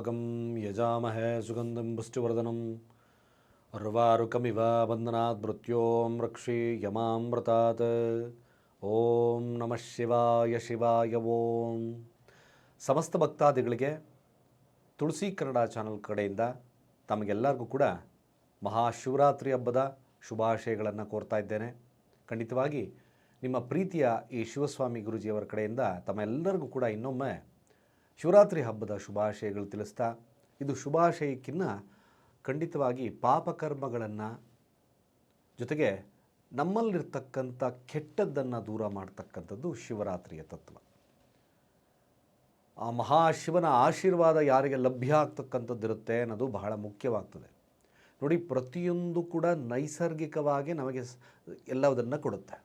त्र्यम्बकं यजामहे सुगन्धं पुष्टिवर्धनं अर्वारुकमिव बन्धनात् मृत्यों रक्षे यमामृतात् ಓಂ ನಮಃ ಶಿವಾಯ ಶಿವಾಯ ಓಂ ಸಮಸ್ತ ಭಕ್ತಾದಿಗಳಿಗೆ ತುಳಸಿ ಕನ್ನಡ ಚಾನಲ್ ಕಡೆಯಿಂದ ತಮಗೆಲ್ಲರಿಗೂ ಕೂಡ ಮಹಾಶಿವರಾತ್ರಿ ಹಬ್ಬದ ಶುಭಾಶಯಗಳನ್ನು ಕೋರ್ತಾ ಇದ್ದೇನೆ ಖಂಡಿತವಾಗಿ ನಿಮ್ಮ ಪ್ರೀತಿಯ ಈ ಶಿವಸ್ವಾಮಿ ಗುರುಜಿಯವರ ಕಡೆಯಿಂದ ತಮ್ಮೆಲ್ಲರಿಗೂ ಕೂಡ ಇನ್ನೊಮ್ಮೆ ಶಿವರಾತ್ರಿ ಹಬ್ಬದ ಶುಭಾಶಯಗಳು ತಿಳಿಸ್ತಾ, ಇದು ಶುಭಾಶಯಕ್ಕಿನ್ನ ಖಂಡಿತವಾಗಿ ಪಾಪಕರ್ಮಗಳನ್ನು ಜೊತೆಗೆ ನಮ್ಮಲ್ಲಿರ್ತಕ್ಕಂಥ ಕೆಟ್ಟದ್ದನ್ನು ದೂರ ಮಾಡ್ತಕ್ಕಂಥದ್ದು ಶಿವರಾತ್ರಿಯ ತತ್ವ. ಆ ಮಹಾಶಿವನ ಆಶೀರ್ವಾದ ಯಾರಿಗೆ ಲಭ್ಯ ಆಗ್ತಕ್ಕಂಥದ್ದಿರುತ್ತೆ ಅನ್ನೋದು ಬಹಳ ಮುಖ್ಯವಾಗ್ತದೆ. ನೋಡಿ, ಪ್ರತಿಯೊಂದು ಕೂಡ ನೈಸರ್ಗಿಕವಾಗಿ ನಮಗೆ ಎಲ್ಲದನ್ನು ಕೊಡುತ್ತೆ.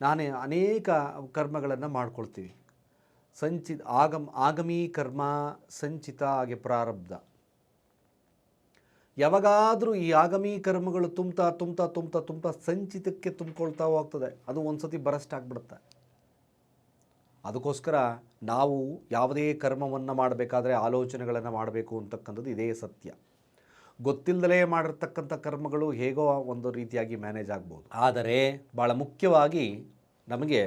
ನಾನೇ ಅನೇಕ ಕರ್ಮಗಳನ್ನು ಮಾಡ್ಕೊಳ್ತೀವಿ. ಸಂಚಿ ಆಗಮ್, ಆಗಮೀ ಕರ್ಮ ಸಂಚಿತ ಹಾಗೆ ಪ್ರಾರಬ್ಧ. ಯಾವಾಗಾದರೂ ಈ ಆಗಮಿ ಕರ್ಮಗಳು ತುಂಬ್ತಾ ತುಂಬ್ತಾ ತುಂಬ್ತಾ ತುಂಬ್ತಾ ಸಂಚಿತಕ್ಕೆ ತುಂಬಿಕೊಳ್ತಾ ಹೋಗ್ತದೆ. ಅದು ಒಂದು ಸತಿ ಬರಸ್ಟ್ ಆಗಿಬಿಡುತ್ತೆ. ಅದಕ್ಕೋಸ್ಕರ ನಾವು ಯಾವುದೇ ಕರ್ಮವನ್ನು ಮಾಡಬೇಕಾದ್ರೆ ಆಲೋಚನೆಗಳನ್ನು ಮಾಡಬೇಕು ಅಂತಕ್ಕಂಥದ್ದು ಇದೇ ಸತ್ಯ. ಗೊತ್ತಿಲ್ಲದಲೇ ಮಾಡಿರ್ತಕ್ಕಂಥ ಕರ್ಮಗಳು ಹೇಗೋ ಒಂದು ರೀತಿಯಾಗಿ ಮ್ಯಾನೇಜ್ ಆಗ್ಬೋದು. ಆದರೆ ಭಾಳ ಮುಖ್ಯವಾಗಿ ನಮಗೆ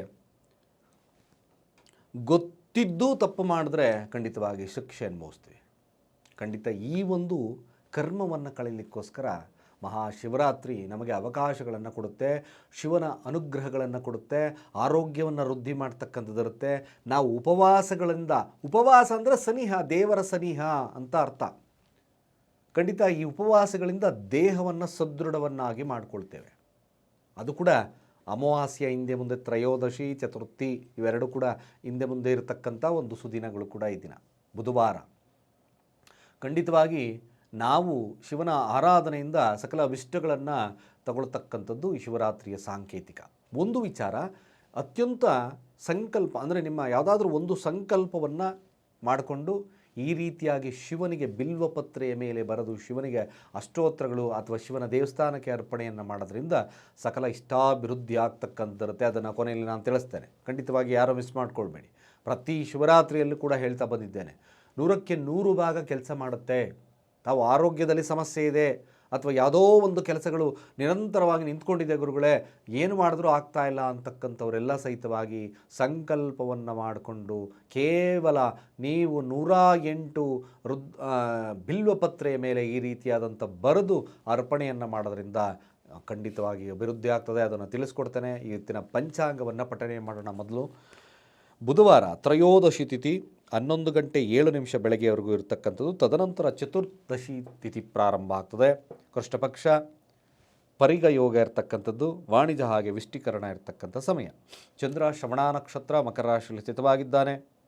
ಗೊತ್ತಿದ್ದು ತಪ್ಪು ಮಾಡಿದ್ರೆ ಖಂಡಿತವಾಗಿ ಶಿಕ್ಷೆ ಅನುಭವಿಸ್ತೀವಿ ಖಂಡಿತ ಈ ಒಂದು ಕರ್ಮವನ್ನು ಕಳೀಲಿಕ್ಕೋಸ್ಕರ ಮಹಾಶಿವರಾತ್ರಿ ನಮಗೆ ಅವಕಾಶಗಳನ್ನು ಕೊಡುತ್ತೆ, ಶಿವನ ಅನುಗ್ರಹಗಳನ್ನು ಕೊಡುತ್ತೆ, ಆರೋಗ್ಯವನ್ನು ವೃದ್ಧಿ ಮಾಡ್ತಕ್ಕಂಥದ್ದಿರುತ್ತೆ ನಾವು ಉಪವಾಸಗಳಿಂದ, ಉಪವಾಸ ಅಂದರೆ ಸನಿಹ, ದೇವರ ಸನಿಹ ಅಂತ ಅರ್ಥ. ಖಂಡಿತ ಈ ಉಪವಾಸಗಳಿಂದ ದೇಹವನ್ನು ಸದೃಢವನ್ನಾಗಿ ಮಾಡಿಕೊಳ್ತೇವೆ. ಅದು ಕೂಡ ಅಮಾವಾಸ್ಯ ಹಿಂದೆ ಮುಂದೆ ತ್ರಯೋದಶಿ, ಚತುರ್ಥಿ ಇವೆರಡು ಕೂಡ ಹಿಂದೆ ಮುಂದೆ ಇರತಕ್ಕಂಥ ಒಂದು ಸುದಿನಗಳು ಕೂಡ ಈ ದಿನ, ಬುಧವಾರ. ಖಂಡಿತವಾಗಿ ನಾವು ಶಿವನ ಆರಾಧನೆಯಿಂದ ಸಕಲ ಅಭಿಷ್ಟಗಳನ್ನು ತಗೊಳ್ತಕ್ಕಂಥದ್ದು ಶಿವರಾತ್ರಿಯ ಸಾಂಕೇತಿಕ. ಒಂದು ವಿಚಾರ, ಅತ್ಯಂತ ಸಂಕಲ್ಪ, ಅಂದರೆ ನಿಮ್ಮ ಯಾವುದಾದ್ರೂ ಒಂದು ಸಂಕಲ್ಪವನ್ನು ಮಾಡಿಕೊಂಡು ಈ ರೀತಿಯಾಗಿ ಶಿವನಿಗೆ ಬಿಲ್ವಪತ್ರೆಯ ಮೇಲೆ ಬರೆದು ಶಿವನಿಗೆ ಅಷ್ಟೋತ್ರಗಳು ಅಥವಾ ಶಿವನ ದೇವಸ್ಥಾನಕ್ಕೆ ಅರ್ಪಣೆಯನ್ನು ಮಾಡೋದ್ರಿಂದ ಸಕಲ ಇಷ್ಟಾಭಿವೃದ್ಧಿ ಆಗ್ತಕ್ಕಂಥರುತ್ತೆ ಅದನ್ನು ಕೊನೆಯಲ್ಲಿ ನಾನು ತಿಳಿಸ್ತೇನೆ. ಖಂಡಿತವಾಗಿ ಯಾರೂ ಮಿಸ್ ಮಾಡ್ಕೊಳ್ಬೇಡಿ. ಪ್ರತಿ ಶಿವರಾತ್ರಿಯಲ್ಲೂ ಕೂಡ ಹೇಳ್ತಾ ಬಂದಿದ್ದೇನೆ. ನೂರಕ್ಕೆ ನೂರು ಭಾಗ ಕೆಲಸ ಮಾಡುತ್ತೆ. ತಾವು ಆರೋಗ್ಯದಲ್ಲಿ ಸಮಸ್ಯೆ ಇದೆ. ಅಥವಾ ಯಾವುದೋ ಒಂದು ಕೆಲಸಗಳು ನಿರಂತರವಾಗಿ ನಿಂತ್ಕೊಂಡಿದೆ ಗುರುಗಳೇ, ಏನು ಮಾಡಿದ್ರೂ ಆಗ್ತಾ ಇಲ್ಲ ಅಂತಕ್ಕಂಥವರೆಲ್ಲ ಸಹಿತವಾಗಿ ಸಂಕಲ್ಪವನ್ನು ಮಾಡಿಕೊಂಡು ಕೇವಲ ನೀವು ನೂರ ಎಂಟು ರುದ್ ಬಿಲ್ವಪತ್ರೆಯ ಮೇಲೆ ಈ ರೀತಿಯಾದಂಥ ಬರೆದು ಅರ್ಪಣೆಯನ್ನು ಮಾಡೋದ್ರಿಂದ ಖಂಡಿತವಾಗಿ ಅಭಿವೃದ್ಧಿ ಆಗ್ತದೆ. ಅದನ್ನು ತಿಳಿಸ್ಕೊಡ್ತೇನೆ. ಇವತ್ತಿನ ಪಂಚಾಂಗವನ್ನು ಪಠನೆ ಮಾಡೋಣ ಮೊದಲು. ಬುಧವಾರ ತ್ರಯೋದಶಿ ತಿಥಿ ಹನ್ನೊಂದು ಗಂಟೆ ಏಳು ನಿಮಿಷ ಬೆಳಗ್ಗೆವರೆಗೂ ಇರತಕ್ಕಂಥದ್ದು. ತದನಂತರ ಚತುರ್ದಶಿ ತಿಥಿ ಪ್ರಾರಂಭ ಆಗ್ತದೆ. ಕೃಷ್ಣಪಕ್ಷ ಪರಿಗ ಯೋಗ ಇರತಕ್ಕಂಥದ್ದು, ವಾಣಿಜ್ಯ ಹಾಗೆ ವಿಷ್ಟೀಕರಣ ಇರತಕ್ಕಂಥ ಸಮಯ. ಚಂದ್ರ ಶ್ರವಣ ನಕ್ಷತ್ರ ಮಕರ ರಾಶಿಯಲ್ಲಿ ಸ್ಥಿತವಾಗಿದ್ದಾನೆ.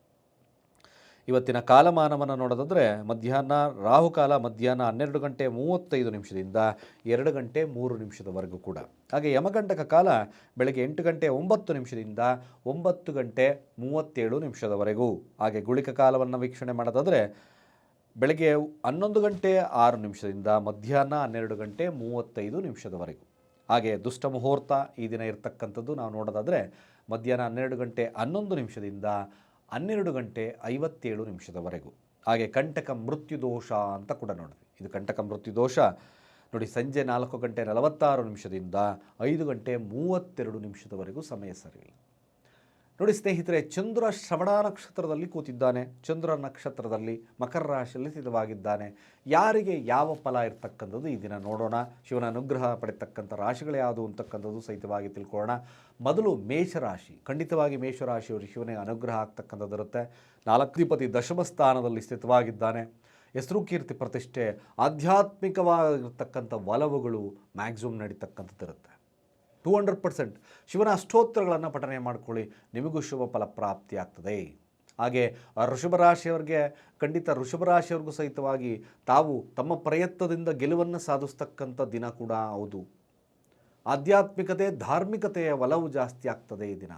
ಇವತ್ತಿನ ಕಾಲಮಾನವನ್ನು ನೋಡೋದಾದರೆ ಮಧ್ಯಾಹ್ನ ರಾಹುಕಾಲ ಮಧ್ಯಾಹ್ನ ಹನ್ನೆರಡು ಗಂಟೆ ಮೂವತ್ತೈದು ನಿಮಿಷದಿಂದ ಎರಡು ಗಂಟೆ ಮೂರು ನಿಮಿಷದವರೆಗೂ ಕೂಡ. ಹಾಗೆ ಯಮಗಂಟಕ ಕಾಲ ಬೆಳಗ್ಗೆ ಎಂಟು ಗಂಟೆ ಒಂಬತ್ತು ನಿಮಿಷದಿಂದ ಒಂಬತ್ತು ಗಂಟೆ ಮೂವತ್ತೇಳು ನಿಮಿಷದವರೆಗೂ. ಹಾಗೆ ಗುಳಿಕ ಕಾಲವನ್ನು ವೀಕ್ಷಣೆ ಮಾಡೋದಾದರೆ ಬೆಳಗ್ಗೆ ಹನ್ನೊಂದು ಗಂಟೆ ಆರು ನಿಮಿಷದಿಂದ ಮಧ್ಯಾಹ್ನ ಹನ್ನೆರಡು ಗಂಟೆ ಮೂವತ್ತೈದು ನಿಮಿಷದವರೆಗೂ. ಹಾಗೆ ದುಷ್ಟ ಮುಹೂರ್ತ ಈ ದಿನ ಇರತಕ್ಕಂಥದ್ದು ನಾವು ನೋಡೋದಾದರೆ ಮಧ್ಯಾಹ್ನ ಹನ್ನೆರಡು ಗಂಟೆ ಹನ್ನೊಂದು ನಿಮಿಷದಿಂದ ಹನ್ನೆರಡು ಗಂಟೆ ಐವತ್ತೇಳು ನಿಮಿಷದವರೆಗೂ. ಹಾಗೆ ಕಂಟಕ ಮೃತ್ಯು ದೋಷ ಅಂತ ಕೂಡ ನೋಡಿದ್ವಿ. ಇದು ಕಂಟಕ ಮೃತ್ಯು ದೋಷ. ನೋಡಿ, ಸಂಜೆ ನಾಲ್ಕು ಗಂಟೆ ನಲವತ್ತಾರು ನಿಮಿಷದಿಂದ ಐದು ಗಂಟೆ ಮೂವತ್ತೆರಡು ನಿಮಿಷದವರೆಗೂ ಸಮಯ ಸರಿಯಿಲ್ಲ ನೋಡಿ ಸ್ನೇಹಿತರೆ, ಚಂದ್ರ ಶ್ರವಣ ನಕ್ಷತ್ರದಲ್ಲಿ ಕೂತಿದ್ದಾನೆ. ಚಂದ್ರ ನಕ್ಷತ್ರದಲ್ಲಿ ಮಕರ ರಾಶಿಯಲ್ಲಿ ಸ್ಥಿತವಾಗಿದ್ದಾನೆ. ಯಾರಿಗೆ ಯಾವ ಫಲ ಇರ್ತಕ್ಕಂಥದ್ದು ಈ ದಿನ ನೋಡೋಣ. ಶಿವನ ಅನುಗ್ರಹ ಪಡೆತಕ್ಕಂಥ ರಾಶಿಗಳು ಯಾವುದು ಅಂತಕ್ಕಂಥದ್ದು ಸಹಿತವಾಗಿ ತಿಳ್ಕೊಳ್ಳೋಣ. ಮೊದಲು ಮೇಷರಾಶಿ ಖಂಡಿತವಾಗಿ ಮೇಷರಾಶಿಯವರು ಶಿವನಿಗೆ ಅನುಗ್ರಹ ಆಗ್ತಕ್ಕಂಥದ್ದಿರುತ್ತೆ ನಾಲ್ಕಧಿಪತಿ ದಶಮ ಸ್ಥಾನದಲ್ಲಿ ಸ್ಥಿತವಾಗಿದ್ದಾನೆ. ಹೆಸರು ಕೀರ್ತಿ ಪ್ರತಿಷ್ಠೆ, ಆಧ್ಯಾತ್ಮಿಕವಾಗಿರ್ತಕ್ಕಂಥ ಒಲವುಗಳು ಮ್ಯಾಕ್ಸಿಮಮ್ ನಡೀತಕ್ಕಂಥದ್ದಿರುತ್ತೆ ಟೂ ಹಂಡ್ರೆಡ್ ಪರ್ಸೆಂಟ್ ಶಿವನ ಅಷ್ಟೋತ್ತರಗಳನ್ನು ಪಠನೆ ಮಾಡಿಕೊಳ್ಳಿ. ನಿಮಗೂ ಶುಭ ಫಲ ಪ್ರಾಪ್ತಿ ಆಗ್ತದೆ ಹಾಗೆ ಋಷಭ ರಾಶಿಯವರಿಗೆ, ಖಂಡಿತ ಋಷಭ ರಾಶಿಯವ್ರಿಗೂ ಸಹಿತವಾಗಿ ತಾವು ತಮ್ಮ ಪ್ರಯತ್ನದಿಂದ ಗೆಲುವನ್ನು ಸಾಧಿಸ್ತಕ್ಕಂಥ ದಿನ ಕೂಡ ಹೌದು. ಆಧ್ಯಾತ್ಮಿಕತೆ, ಧಾರ್ಮಿಕತೆಯ ಒಲವು ಜಾಸ್ತಿ ಆಗ್ತದೆ ಈ ದಿನ.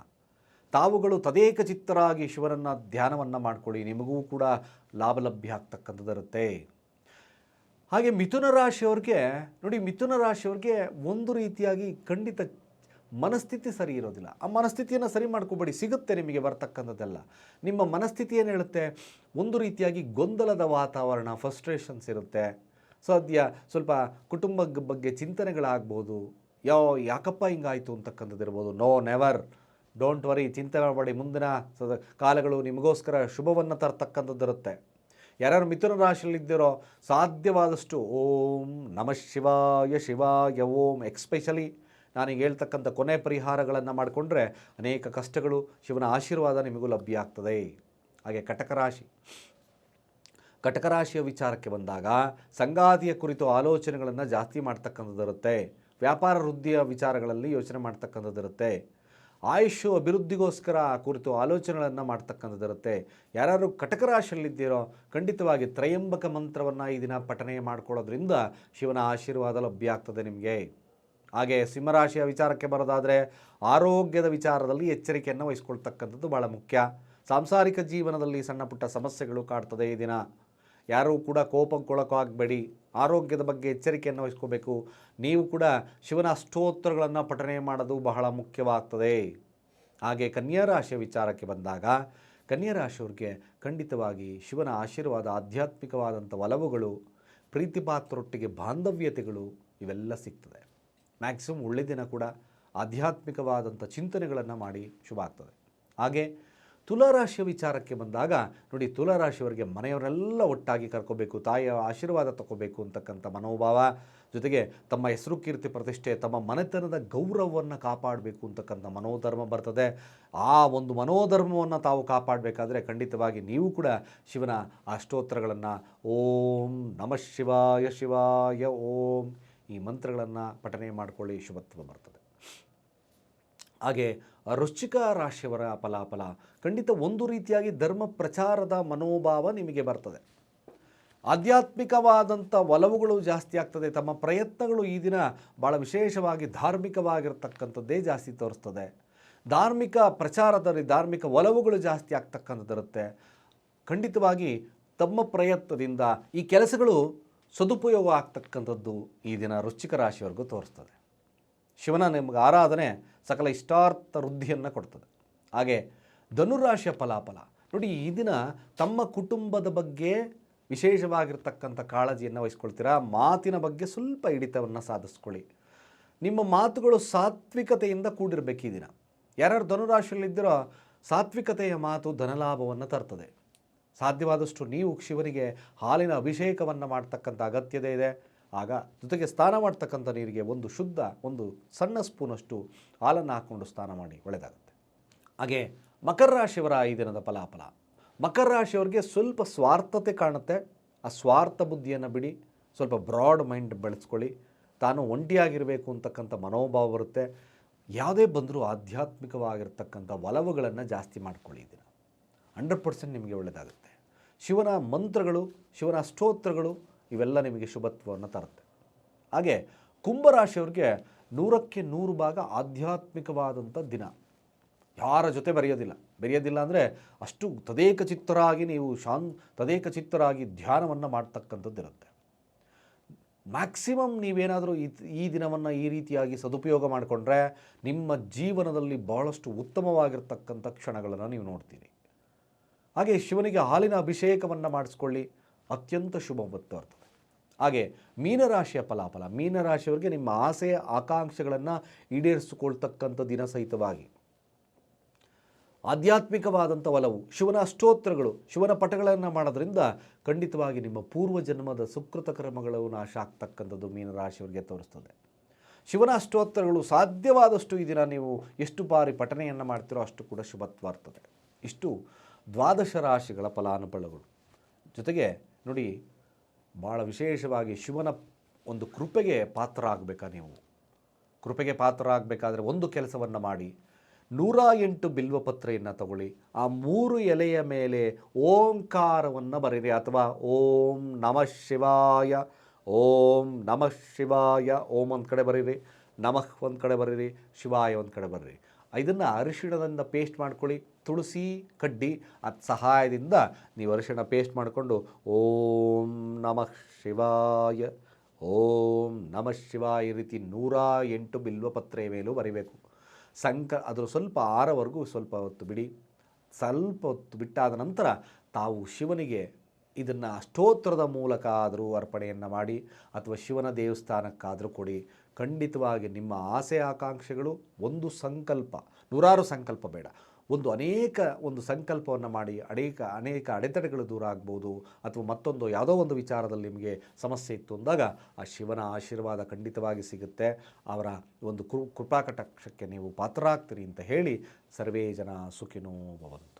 ತಾವುಗಳು ತದೇಕ ಚಿತ್ತರಾಗಿ ಶಿವನನ್ನು ಧ್ಯಾನವನ್ನು ಮಾಡಿಕೊಳ್ಳಿ. ನಿಮಗೂ ಕೂಡ ಲಾಭಲಭ್ಯ ಆಗ್ತಕ್ಕಂಥದ್ದಿರುತ್ತೆ. ಹಾಗೆ ಮಿಥುನ ರಾಶಿಯವ್ರಿಗೆ, ನೋಡಿ ಮಿಥುನ ರಾಶಿಯವ್ರಿಗೆ ಒಂದು ರೀತಿಯಾಗಿ ಖಂಡಿತ ಮನಸ್ಥಿತಿ ಸರಿ ಇರೋದಿಲ್ಲ. ಆ ಮನಸ್ಥಿತಿಯನ್ನು ಸರಿ ಮಾಡ್ಕೋಬೇಡಿ, ಸಿಗುತ್ತೆ ನಿಮಗೆ ಬರ್ತಕ್ಕಂಥದ್ದೆಲ್ಲ. ನಿಮ್ಮ ಮನಸ್ಥಿತಿ ಏನು ಹೇಳುತ್ತೆ? ಒಂದು ರೀತಿಯಾಗಿ ಗೊಂದಲದ ವಾತಾವರಣ ಫಸ್ಟ್ರೇಷನ್ಸ್ ಇರುತ್ತೆ. ಸದ್ಯ ಸ್ವಲ್ಪ ಕುಟುಂಬದ ಬಗ್ಗೆ ಚಿಂತನೆಗಳಾಗ್ಬೋದು. ಯಾವ ಯಾಕಪ್ಪ ಹಿಂಗಾಯಿತು ಅಂತಕ್ಕಂಥದ್ದು ಇರ್ಬೋದು. No, never. ಡೋಂಟ್ ವರಿ, ಚಿಂತೆ ಮಾಡಬೇಡಿ. ಮುಂದಿನ ಕಾಲಗಳು ನಿಮಗೋಸ್ಕರ ಶುಭವನ್ನು ತರ್ತಕ್ಕಂಥದ್ದು ಇರುತ್ತೆ. ಯಾರ್ಯಾರು ಮಿಥುನ ರಾಶಿಯಲ್ಲಿದ್ದೀರೋ ಸಾಧ್ಯವಾದಷ್ಟು ಓಂ ನಮಃ ಶಿವಾಯ ಶಿವಾಯ, ಓಂ ಎಕ್ಸ್ಪೆಷಲಿ ನಾನೀಗ ಹೇಳ್ತಕ್ಕಂಥ ಕೊನೆ ಪರಿಹಾರಗಳನ್ನು ಮಾಡಿಕೊಂಡ್ರೆ ಅನೇಕ ಕಷ್ಟಗಳು ಶಿವನ ಆಶೀರ್ವಾದ ನಿಮಗೂ ಲಭ್ಯ ಆಗ್ತದೆ. ಹಾಗೆ ಕಟಕ ರಾಶಿ. ಕಟಕ ರಾಶಿಯ ವಿಚಾರಕ್ಕೆ ಬಂದಾಗ ಸಂಗಾತಿಯ ಕುರಿತು ಆಲೋಚನೆಗಳನ್ನು ಜಾಸ್ತಿ ಮಾಡ್ತಕ್ಕಂಥದ್ದಿರುತ್ತೆ. ವ್ಯಾಪಾರ ವೃದ್ಧಿಯ ವಿಚಾರಗಳಲ್ಲಿ ಯೋಚನೆ ಮಾಡ್ತಕ್ಕಂಥದ್ದಿರುತ್ತೆ. ಆಯುಷು ಅಭಿವೃದ್ಧಿಗೋಸ್ಕರ ಕುರಿತು ಆಲೋಚನೆಗಳನ್ನು ಮಾಡ್ತಕ್ಕಂಥದ್ದಿರುತ್ತೆ. ಯಾರು ಕಟಕ ರಾಶಿಯಲ್ಲಿದ್ದೀರೋ ಖಂಡಿತವಾಗಿ ತ್ರಯಂಬಕ ಮಂತ್ರವನ್ನು ಈ ದಿನ ಪಠನೆ ಮಾಡ್ಕೊಳ್ಳೋದ್ರಿಂದ ಶಿವನ ಆಶೀರ್ವಾದ ಲಭ್ಯ ಆಗ್ತದೆ ನಿಮಗೆ. ಹಾಗೆ ಸಿಂಹರಾಶಿಯ ವಿಚಾರಕ್ಕೆ ಬರೋದಾದರೆ, ಆರೋಗ್ಯದ ವಿಚಾರದಲ್ಲಿ ಎಚ್ಚರಿಕೆಯನ್ನು ವಹಿಸ್ಕೊಳ್ತಕ್ಕಂಥದ್ದು ಭಾಳ ಮುಖ್ಯ. ಸಾಂಸಾರಿಕ ಜೀವನದಲ್ಲಿ ಸಣ್ಣ ಪುಟ್ಟ ಸಮಸ್ಯೆಗಳು ಕಾಡ್ತದೆ ಈ ದಿನ. ಯಾರೂ ಕೂಡ ಕೋಪಕ್ಕೊಳಕೋ ಆಗಬೇಡಿ ಆರೋಗ್ಯದ ಬಗ್ಗೆ ಎಚ್ಚರಿಕೆಯನ್ನು ವಹಿಸ್ಕೋಬೇಕು. ನೀವು ಕೂಡ ಶಿವನ ಅಷ್ಟೋತ್ತರಗಳನ್ನು ಪಠನೆ ಮಾಡೋದು ಬಹಳ ಮುಖ್ಯವಾಗ್ತದೆ. ಹಾಗೆ ಕನ್ಯಾ ರಾಶಿಯ ವಿಚಾರಕ್ಕೆ ಬಂದಾಗ, ಕನ್ಯಾ ರಾಶಿಯವ್ರಿಗೆ ಖಂಡಿತವಾಗಿ ಶಿವನ ಆಶೀರ್ವಾದ, ಆಧ್ಯಾತ್ಮಿಕವಾದಂಥ ಒಲವುಗಳು, ಪ್ರೀತಿಪಾತ್ರರೊಟ್ಟಿಗೆ ಬಾಂಧವ್ಯತೆಗಳು ಇವೆಲ್ಲ ಸಿಗ್ತದೆ. ಮ್ಯಾಕ್ಸಿಮಮ್ ಒಳ್ಳೆ ದಿನ ಕೂಡ ಆಧ್ಯಾತ್ಮಿಕವಾದಂಥ ಚಿಂತನೆಗಳನ್ನು ಮಾಡಿ ಶುಭ ಆಗ್ತದೆ. ಹಾಗೆ ತುಲಾರಾಶಿಯ ವಿಚಾರಕ್ಕೆ ಬಂದಾಗ, ನೋಡಿ ತುಲಾರಾಶಿಯವರಿಗೆ ಮನೆಯವರೆಲ್ಲ ಒಟ್ಟಾಗಿ ಕರ್ಕೋಬೇಕು, ತಾಯಿಯ ಆಶೀರ್ವಾದ ತಗೋಬೇಕು ಅಂತಕ್ಕಂಥ ಮನೋಭಾವ, ಜೊತೆಗೆ ತಮ್ಮ ಹೆಸರು ಕೀರ್ತಿ ಪ್ರತಿಷ್ಠೆ, ತಮ್ಮ ಮನೆತನದ ಗೌರವವನ್ನು ಕಾಪಾಡಬೇಕು ಅಂತಕ್ಕಂಥ ಮನೋಧರ್ಮ ಬರ್ತದೆ. ಆ ಒಂದು ಮನೋಧರ್ಮವನ್ನು ತಾವು ಕಾಪಾಡಬೇಕಾದ್ರೆ ಖಂಡಿತವಾಗಿ ನೀವು ಕೂಡ ಶಿವನ ಅಷ್ಟೋತ್ತರಗಳನ್ನು ಓಂ ನಮಃ ಶಿವಾಯ ಶಿವಾಯ, ಓಂ ಈ ಮಂತ್ರಗಳನ್ನು ಪಠನೆ ಮಾಡಿಕೊಳ್ಳಿ, ಶುಭತ್ವ ಬರ್ತದೆ. ಹಾಗೆ ವೃಶ್ಚಿಕ ರಾಶಿಯವರ ಫಲಾಫಲ. ಖಂಡಿತ ಒಂದು ರೀತಿಯಾಗಿ ಧರ್ಮ ಪ್ರಚಾರದ ಮನೋಭಾವ ನಿಮಗೆ ಬರ್ತದೆ. ಆಧ್ಯಾತ್ಮಿಕವಾದಂಥ ಒಲವುಗಳು ಜಾಸ್ತಿ ಆಗ್ತದೆ. ತಮ್ಮ ಪ್ರಯತ್ನಗಳು ಈ ದಿನ ಭಾಳ ವಿಶೇಷವಾಗಿ ಧಾರ್ಮಿಕವಾಗಿರ್ತಕ್ಕಂಥದ್ದೇ ಜಾಸ್ತಿ ತೋರಿಸ್ತದೆ. ಧಾರ್ಮಿಕ ಪ್ರಚಾರದಲ್ಲಿ ಧಾರ್ಮಿಕ ಒಲವುಗಳು ಜಾಸ್ತಿ ಆಗ್ತಕ್ಕಂಥದ್ದಿರುತ್ತೆ. ಖಂಡಿತವಾಗಿ ತಮ್ಮ ಪ್ರಯತ್ನದಿಂದ ಈ ಕೆಲಸಗಳು ಸದುಪಯೋಗ ಆಗ್ತಕ್ಕಂಥದ್ದು ಈ ದಿನ ವೃಶ್ಚಿಕ ರಾಶಿಯವರೆಗೂ ತೋರಿಸ್ತದೆ. ಶಿವನ ನಿಮಗೆ ಆರಾಧನೆ ಸಕಲ ಇಷ್ಟಾರ್ಥ ವೃದ್ಧಿಯನ್ನು ಕೊಡ್ತದೆ. ಹಾಗೆ ಧನುರಾಶಿಯ ಫಲಾಫಲ. ನೋಡಿ, ಈ ದಿನ ತಮ್ಮ ಕುಟುಂಬದ ಬಗ್ಗೆ ವಿಶೇಷವಾಗಿರ್ತಕ್ಕಂಥ ಕಾಳಜಿಯನ್ನು ವಹಿಸ್ಕೊಳ್ತೀರಾ? ಮಾತಿನ ಬಗ್ಗೆ ಸ್ವಲ್ಪ ಹಿಡಿತವನ್ನು ಸಾಧಿಸ್ಕೊಳ್ಳಿ. ನಿಮ್ಮ ಮಾತುಗಳು ಸಾತ್ವಿಕತೆಯಿಂದ ಕೂಡಿರಬೇಕು ಈ ದಿನ. ಯಾರ್ಯಾರು ಧನುರಾಶಿಯಲ್ಲಿದ್ದೀರೋ ಸಾತ್ವಿಕತೆಯ ಮಾತು ಧನಲಾಭವನ್ನು ತರ್ತದೆ. ಸಾಧ್ಯವಾದಷ್ಟು ನೀವು ಶಿವನಿಗೆ ಹಾಲಿನ ಅಭಿಷೇಕವನ್ನು ಮಾಡ್ತಕ್ಕಂಥ ಅಗತ್ಯತೆ ಇದೆ. ಆಗ ಜೊತೆಗೆ ಸ್ನಾನ ಮಾಡ್ತಕ್ಕಂಥ ನೀರಿಗೆ ಒಂದು ಶುದ್ಧ, ಒಂದು ಸಣ್ಣ ಸ್ಪೂನಷ್ಟು ಹಾಲನ್ನು ಹಾಕ್ಕೊಂಡು ಸ್ನಾನ ಮಾಡಿ ಒಳ್ಳೆಯದಾಗುತ್ತೆ. ಹಾಗೆ ಮಕರ ರಾಶಿಯವರ ಈ ದಿನದ ಫಲಾಫಲ. ಮಕರ ರಾಶಿಯವರಿಗೆ ಸ್ವಲ್ಪ ಸ್ವಾರ್ಥತೆ ಕಾಣುತ್ತೆ. ಆ ಸ್ವಾರ್ಥ ಬುದ್ಧಿಯನ್ನು ಬಿಡಿ, ಸ್ವಲ್ಪ ಬ್ರಾಡ್ ಮೈಂಡ್ ಬೆಳೆಸ್ಕೊಳ್ಳಿ. ತಾನು ಒಂಟಿಯಾಗಿರಬೇಕು ಅಂತಕ್ಕಂಥ ಮನೋಭಾವ ಬರುತ್ತೆ. ಯಾವುದೇ ಬಂದರೂ ಆಧ್ಯಾತ್ಮಿಕವಾಗಿರ್ತಕ್ಕಂಥ ಒಲವುಗಳನ್ನು ಜಾಸ್ತಿ ಮಾಡ್ಕೊಳ್ಳಿ ದಿನ. ಹಂಡ್ರೆಡ್ ಪರ್ಸೆಂಟ್ ನಿಮಗೆ ಒಳ್ಳೆಯದಾಗುತ್ತೆ. ಶಿವನ ಮಂತ್ರಗಳು, ಶಿವನ ಸ್ತೋತ್ರಗಳು ಇವೆಲ್ಲ ನಿಮಗೆ ಶುಭತ್ವವನ್ನು ತರುತ್ತೆ. ಹಾಗೆ ಕುಂಭರಾಶಿಯವ್ರಿಗೆ ನೂರಕ್ಕೆ ನೂರು ಭಾಗ ಆಧ್ಯಾತ್ಮಿಕವಾದಂಥ ದಿನ. ಯಾರ ಜೊತೆ ಬರೆಯೋದಿಲ್ಲ. ಬೆರೆಯೋದಿಲ್ಲ ಅಂದರೆ ಅಷ್ಟು ತದೇಕ ಚಿತ್ತರಾಗಿ ನೀವು ಶಾನ್, ತದೇಕ ಚಿತ್ತರಾಗಿ ಧ್ಯಾನವನ್ನು ಮಾಡ್ತಕ್ಕಂಥದ್ದು ಇರುತ್ತೆ. ಮ್ಯಾಕ್ಸಿಮಮ್ ನೀವೇನಾದರೂ ಈ ಈ ದಿನವನ್ನು ಈ ರೀತಿಯಾಗಿ ಸದುಪಯೋಗ ಮಾಡಿಕೊಂಡ್ರೆ ನಿಮ್ಮ ಜೀವನದಲ್ಲಿ ಬಹಳಷ್ಟು ಉತ್ತಮವಾಗಿರ್ತಕ್ಕಂಥ ಕ್ಷಣಗಳನ್ನು ನೀವು ನೋಡ್ತೀರಿ. ಹಾಗೆ ಶಿವನಿಗೆ ಹಾಲಿನ ಅಭಿಷೇಕವನ್ನು ಮಾಡಿಸ್ಕೊಳ್ಳಿ. ಅತ್ಯಂತ ಶುಭ ಹೊತ್ತು ಬರ್ತದೆ ಹಾಗೆ ಮೀನರಾಶಿಯ ಫಲಾಫಲ, ಮೀನರಾಶಿಯವರಿಗೆ ನಿಮ್ಮ ಆಸೆಯ ಆಕಾಂಕ್ಷೆಗಳನ್ನು ಈಡೇರಿಸಿಕೊಳ್ತಕ್ಕಂಥ ದಿನ ಸಹಿತವಾಗಿ. ಆಧ್ಯಾತ್ಮಿಕವಾದಂಥ ಒಲವು, ಶಿವನ ಅಷ್ಟೋತ್ರಗಳು, ಶಿವನ ಪಟಗಳನ್ನು ಮಾಡೋದ್ರಿಂದ ಖಂಡಿತವಾಗಿ ನಿಮ್ಮ ಪೂರ್ವ ಜನ್ಮದ ಸುಕೃತ ಕ್ರಮಗಳು ನಾಶ ಆಗ್ತಕ್ಕಂಥದ್ದು ಮೀನರಾಶಿಯವರಿಗೆ ತೋರಿಸ್ತದೆ. ಶಿವನ ಅಷ್ಟೋತ್ತರಗಳು ಸಾಧ್ಯವಾದಷ್ಟು ಈ ದಿನ ನೀವು ಎಷ್ಟು ಬಾರಿ ಪಠನೆಯನ್ನು ಮಾಡ್ತೀರೋ ಅಷ್ಟು ಕೂಡ ಶುಭತ್ವ ಇರ್ತದೆ ಇಷ್ಟು ದ್ವಾದಶ ರಾಶಿಗಳ ಫಲಾನುಫಲಗಳು ಜೊತೆಗೆ ನೋಡಿ ಭಾಳ ವಿಶೇಷವಾಗಿ ಶಿವನ ಒಂದು ಕೃಪೆಗೆ ಪಾತ್ರ ಆಗಬೇಕಾ ನೀವು? ಕೃಪೆಗೆ ಪಾತ್ರ ಆಗಬೇಕಾದ್ರೆ ಒಂದು ಕೆಲಸವನ್ನು ಮಾಡಿ. ನೂರ ಎಂಟು ಬಿಲ್ವಪತ್ರೆಯನ್ನು ತಗೊಳ್ಳಿ. ಆ ಮೂರು ಎಲೆಯ ಮೇಲೆ ಓಂಕಾರವನ್ನು ಬರೀರಿ ಅಥವಾ ಓಂ ನಮಃ ಶಿವಾಯ, ಓಂ ನಮಃ ಶಿವಾಯ, ಓಂ ಒಂದು ಕಡೆ ಬರೀರಿ ನಮಃ ಒಂದು ಕಡೆ ಬರೀರಿ ಶಿವಾಯ ಒಂದು ಕಡೆ ಬರೀರಿ ಇದನ್ನು ಅರಿಶಿಣದಿಂದ ಪೇಸ್ಟ್ ಮಾಡ್ಕೊಳ್ಳಿ. ತುಳಸಿ ಕಡ್ಡಿ ಅದ್ ಸಹಾಯದಿಂದ ನೀವು ಅರಿಶಿಣ ಪೇಸ್ಟ್ ಮಾಡಿಕೊಂಡು ಓಂ ನಮಃ ಶಿವಾಯ, ಓಂ ನಮಃ ಶಿವಾಯ ರೀತಿ ನೂರ ಎಂಟು ಬಿಲ್ವಪತ್ರೆಯ ಮೇಲೂ ಬರೀಬೇಕು. ಸಂಕ ಅದರ ಸ್ವಲ್ಪ ಆರವರೆಗೂ ಸ್ವಲ್ಪ ಹೊತ್ತು ಬಿಡಿ. ಸ್ವಲ್ಪ ಹೊತ್ತು ಬಿಟ್ಟಾದ ನಂತರ ತಾವು ಶಿವನಿಗೆ ಇದನ್ನು ಅಷ್ಟೋತ್ತರದ ಮೂಲಕ ಆದರೂ ಅರ್ಪಣೆಯನ್ನು ಮಾಡಿ ಅಥವಾ ಶಿವನ ದೇವಸ್ಥಾನಕ್ಕಾದರೂ ಕೊಡಿ. ಖಂಡಿತವಾಗಿ ನಿಮ್ಮ ಆಸೆ ಆಕಾಂಕ್ಷೆಗಳು ಒಂದು ಸಂಕಲ್ಪ, ನೂರಾರು ಸಂಕಲ್ಪ ಬೇಡ. ಒಂದು ಅನೇಕ ಒಂದು ಸಂಕಲ್ಪವನ್ನು ಮಾಡಿ ಅನೇಕ ಅನೇಕ ಅಡೆತಡೆಗಳು ದೂರ ಆಗ್ಬೋದು ಅಥವಾ ಮತ್ತೊಂದು ಯಾವುದೋ ಒಂದು ವಿಚಾರದಲ್ಲಿ ನಿಮಗೆ ಸಮಸ್ಯೆ ಇತ್ತು ಅಂದಾಗ ಆ ಶಿವನ ಆಶೀರ್ವಾದ ಖಂಡಿತವಾಗಿ ಸಿಗುತ್ತೆ. ಅವರ ಒಂದು ಕೃ, ಕೃಪಾಕಟಾಕ್ಷಕ್ಕೆ ನೀವು ಪಾತ್ರರಾಗ್ತೀರಿ ಅಂತ ಹೇಳಿ ಸರ್ವೇ ಜನ ಸುಖಿನೋ ಭವಂತು.